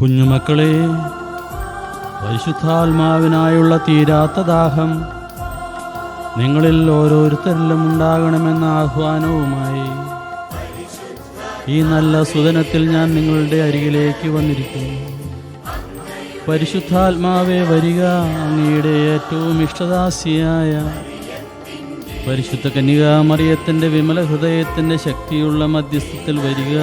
കുഞ്ഞുമക്കളെ പരിശുദ്ധാത്മാവിനായുള്ള തീരാത്ത ദാഹം നിങ്ങളിൽ ഓരോരുത്തരിലും ഉണ്ടാകണമെന്ന ആഹ്വാനവുമായി ഈ നല്ല സുദനത്തിൽ ഞാൻ നിങ്ങളുടെ അരികിലേക്ക് വന്നിരിക്കുന്നു. പരിശുദ്ധാത്മാവെ വരിക അങ്ങയുടെ ഏറ്റവും ഇഷ്ടദാസിയായ പരിശുദ്ധ കന്യകാമറിയത്തിന്റെ വിമല ഹൃദയത്തിന്റെ ശക്തിയുള്ള മധ്യസ്ഥത്തിൽ വരിക.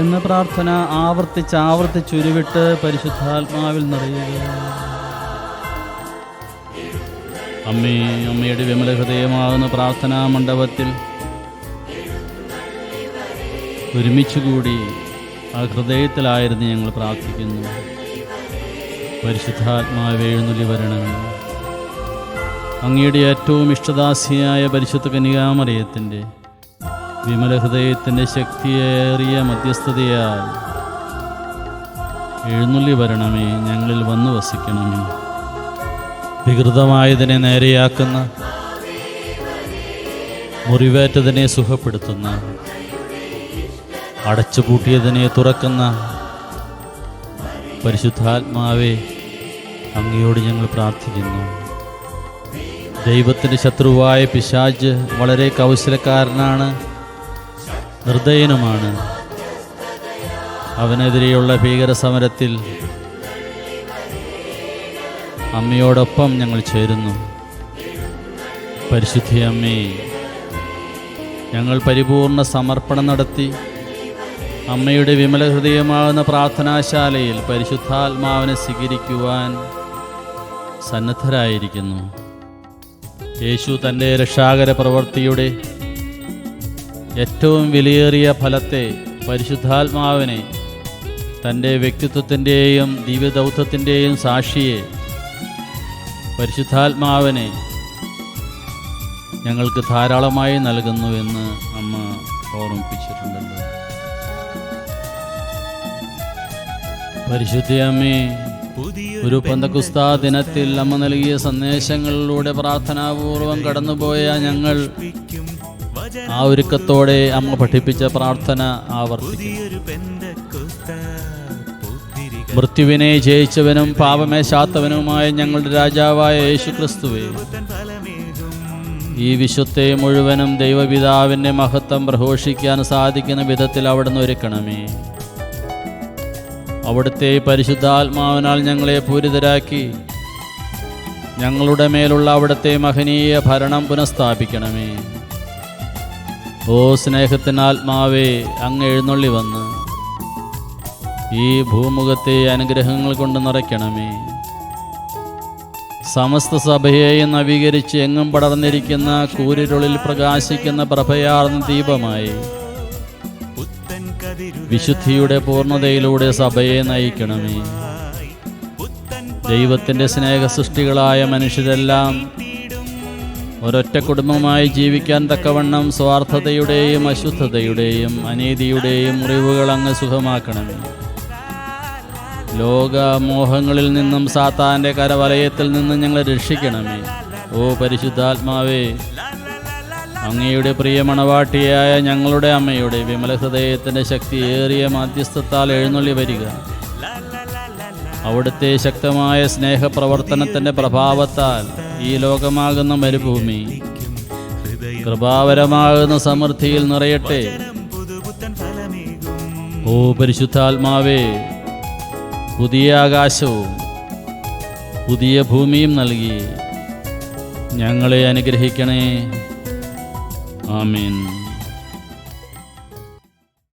എന്ന പ്രാർത്ഥന ആവർത്തിച്ച് ആവർത്തിച്ച് ഉരുവിട്ട് പരിശുദ്ധാത്മാവിൽ നിറയുക. അമ്മേ അമ്മയുടെ വിമല ഹൃദയമാകുന്ന പ്രാർത്ഥനാ മണ്ഡപത്തിൽ ഒരുമിച്ചുകൂടി ആ ഹൃദയത്തിലായിരുന്നു ഞങ്ങൾ പ്രാർത്ഥിക്കുന്നു. പരിശുദ്ധാത്മാവ് എഴുന്നള്ളി അങ്ങയുടെ ഏറ്റവും ഇഷ്ടദാസിയായ പരിശുദ്ധ കന്യകാമറിയത്തിന്റെ വിമല ഹൃദയത്തിന്റെ ശക്തിയേറിയ മധ്യസ്ഥതയാൽ എഴുന്നള്ളി വരണമേ ഞങ്ങളിൽ വന്നു വസിക്കണമേ. വികൃതമായതിനെ നേരെയാക്കുന്ന മുറിവേറ്റതിനെ സുഖപ്പെടുത്തുന്ന അടച്ചുപൂട്ടിയതിനെ തുറക്കുന്ന പരിശുദ്ധാത്മാവെ അങ്ങയോട് ഞങ്ങൾ പ്രാർത്ഥിക്കുന്നു. ദൈവത്തിന്റെ ശത്രുവായ പിശാജ് വളരെ കൗശലക്കാരനാണ്. നിർദ്ദയനുമാണ് അവനെതിരെയുള്ള ഭീകര സമരത്തിൽ അമ്മയോടൊപ്പം ഞങ്ങൾ ചേരുന്നു. പരിശുദ്ധി അമ്മേ ഞങ്ങൾ പരിപൂർണ സമർപ്പണം നടത്തി അമ്മയുടെ വിമല ഹൃദയമാകുന്ന പ്രാർത്ഥനാശാലയിൽ പരിശുദ്ധാത്മാവിനെ സ്വീകരിക്കുവാൻ സന്നദ്ധരായിരിക്കുന്നു. യേശു തന്റെ രക്ഷാകര പ്രവൃത്തിയുടെ ഏറ്റവും വിലയേറിയ ഫലത്തെ പരിശുദ്ധാത്മാവിനെ തന്റെ വ്യക്തിത്വത്തിന്റെയും ദിവ്യദൗത്യത്തിന്റെയും സാക്ഷിയെ പരിശുദ്ധാത്മാവിനെ ഞങ്ങൾക്ക് ധാരാളമായി നൽകുന്നു എന്ന് അമ്മ ഓർമ്മിപ്പിച്ചിട്ടുണ്ടല്ലോ. പരിശുദ്ധ അമ്മേ ഒരു പന്തകുസ്താ ദിനത്തിൽ അമ്മ നൽകിയ സന്ദേശങ്ങളിലൂടെ പ്രാർത്ഥനാപൂർവം കടന്നുപോയ ഞങ്ങൾ ആ ഒരുക്കത്തോടെ അമ്മ പഠിപ്പിച്ച പ്രാർത്ഥന ആവർത്തിക്കും. മൃത്യുവിനെ ജയിച്ചവനും പാപമേശാത്തവനുമായ ഞങ്ങളുടെ രാജാവായ യേശു ക്രിസ്തുവേ ഈ വിശ്വത്തെ മുഴുവനും ദൈവപിതാവിന്റെ മഹത്വം പ്രഘോഷിക്കാൻ സാധിക്കുന്ന വിധത്തിൽ അവിടുന്ന് ഒരുക്കണമേ. അവിടുത്തെ പരിശുദ്ധാത്മാവിനാൽ ഞങ്ങളെ പൂരിതരാക്കി ഞങ്ങളുടെ മേലുള്ള അവിടുത്തെ മഹനീയ ഭരണം പുനഃസ്ഥാപിക്കണമേ. ഓ സ്നേഹത്തിനാത്മാവേ അങ്ങ് എഴുന്നള്ളി വന്ന്. ഈ ഭൂമുഖത്തെ അനുഗ്രഹങ്ങൾ കൊണ്ട് നിറയ്ക്കണമേ. സമസ്ത സഭയെയും നവീകരിച്ച് എങ്ങും പടർന്നിരിക്കുന്ന കൂരിരുളിൽ പ്രകാശിക്കുന്ന പ്രഭയാർന്ന ദീപമായി വിശുദ്ധിയുടെ പൂർണതയിലൂടെ സഭയെ നയിക്കണമേ. ദൈവത്തിന്റെ സ്നേഹസൃഷ്ടികളായ മനുഷ്യരെല്ലാം ഒരൊറ്റ കുടുംബമായി ജീവിക്കാൻ തക്കവണ്ണം സ്വാർത്ഥതയുടെയും അശുദ്ധതയുടെയും അനീതിയുടെയും മുറിവുകൾ അങ്ങ് സുഖമാക്കണമേ. ലോകമോഹങ്ങളിൽ നിന്നും സാത്താന്റെ കരവലയത്തിൽ നിന്നും ഞങ്ങളെ രക്ഷിക്കണമേ. ഓ പരിശുദ്ധാത്മാവേ അങ്ങയുടെ പ്രിയ മണവാട്ടിയായ ഞങ്ങളുടെ അമ്മയുടെ വിമല ഹൃദയത്തിന്റെ ശക്തിയേറിയ മാധ്യസ്ഥത്താൽ എഴുന്നള്ളി വരിക. അവിടുത്തെ ശക്തമായ സ്നേഹപ്രവർത്തനത്തിന്റെ പ്രഭാവത്താൽ ഈ ലോകമാകുന്ന മരുഭൂമി കൃപാവരമാകുന്ന സമൃദ്ധിയിൽ നിറയട്ടെ. ഓ പരിശുദ്ധാത്മാവേ പുതിയ ആകാശവും പുതിയ ഭൂമിയും നൽകി ഞങ്ങളെ അനുഗ്രഹിക്കണേ. ആമീൻ.